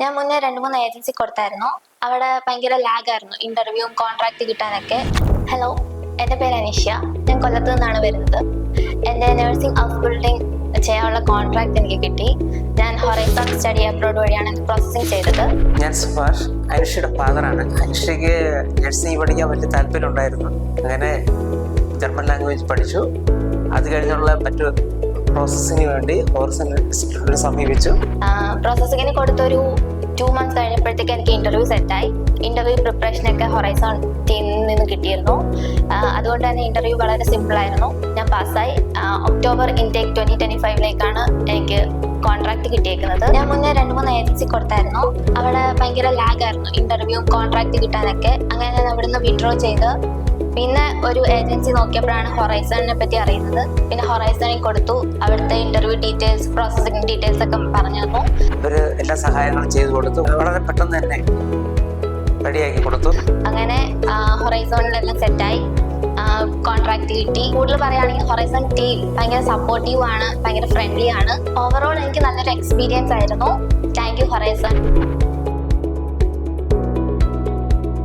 ഞാൻ മുന്നേ രണ്ട് മൂന്ന് ഏജൻസി കൊടുത്തായിരുന്നു. അവിടെ ഭയങ്കര ലാഗായിരുന്നു ഇന്റർവ്യൂവും കോൺട്രാക്ട് കിട്ടാനൊക്കെ. ഹലോ എന്റെ പേര് അനീഷ്യ. ഞാൻ കൊല്ലത്ത് നിന്നാണ് വരുന്നത്. എന്റെ നഴ്സിംഗ് ഹൗസ് ബിൽഡിംഗ് ചെയ്യാനുള്ള കോൺട്രാക്ട് എനിക്ക് കിട്ടി. ഞാൻ ഹൊറൈസോൺ സ്റ്റഡി അബ്രോഡ് വഴിയാണ് പ്രോസസ്സിംഗ് ചെയ്തത്. ഞാൻ സുഭാഷ്. അനുഷയുടെ ഫാദറാണ് അനുഷയ്ക്ക് നഴ്സിംഗ് പഠിക്കാൻ വലിയ താല്പര്യം ഉണ്ടായിരുന്നു അങ്ങനെ ജർമ്മൻ ലാംഗ്വേജ് പഠിച്ചു. അത് കഴിഞ്ഞുള്ള മറ്റു പ്രോസസ്സിങ്ങിന് വേണ്ടി ഹോർസൺ ഇൻസ്റ്റിറ്റ്യൂട്ടിൽ സമീപിച്ചു. പ്രോസസ്സിങ്ങിന് കൊടുത്തൊരു ടു മന്ത്സ് കഴിഞ്ഞപ്പോഴത്തേക്ക് എനിക്ക് ഇന്റർവ്യൂ സെറ്റായി ഇന്റർവ്യൂ പ്രിപ്പറേഷൻ ഒക്കെ ഹൊറൈസോൺ ടീമിൽ നിന്ന് കിട്ടിയിരുന്നു. അതുകൊണ്ട് തന്നെ ഇന്റർവ്യൂ വളരെ സിമ്പിൾ ആയിരുന്നു. ഞാൻ പാസ്സായി ഒക്ടോബർ ഇൻടേക്ക് ട്വന്റി ട്വന്റി ഫൈവിലേക്കാണ് എനിക്ക് കോൺട്രാക്ട് കിട്ടിയേക്കുന്നത്. ഞാൻ മുന്നേ രണ്ട് മൂന്ന് ഏജൻസി കൊടുത്തായിരുന്നു. അവിടെ ഭയങ്കര ലാഗായിരുന്നു ആയിരുന്നു. ഇന്റർവ്യൂവും കോൺട്രാക്ട് കിട്ടാനൊക്കെ. അങ്ങനെ ഞാൻ അവിടുന്ന് വിഡ്രോ ചെയ്ത്. പിന്നെ ഒരു ഏജൻസി നോക്കിയപ്പോഴാണ് ഹൊറൈസണിനെ പറ്റി അറിയുന്നത്. പിന്നെ ഹൊറൈസണിൽ കൊടുത്തു. അവിടുത്തെ ഇന്റർവ്യൂ ഡീറ്റെയിൽസ് പ്രോസസ്സിംഗ് ഡീറ്റെയിൽസ് ഒക്കെ പറഞ്ഞു തന്നു. അവർ എല്ലാ സഹായങ്ങളും ചെയ്തു കൊടുത്തു. വളരെ പെട്ടെന്ന് തന്നെ റെഡിയാക്കി കൊടുത്തു. അങ്ങനെ ഹൊറൈസോണിലെല്ലാം സെറ്റായി കിട്ടി കൂടുതൽ പറയുകയാണെങ്കിൽ ഹൊറൈസൺ ടീം ഭയങ്കര സപ്പോർട്ടീവ് ആണ് ഭയങ്കര ഫ്രണ്ട്ലി ആണ്. ഓവറോൾ എനിക്ക് നല്ലൊരു എക്സ്പീരിയൻസ് ആയിരുന്നു. Thank you horizon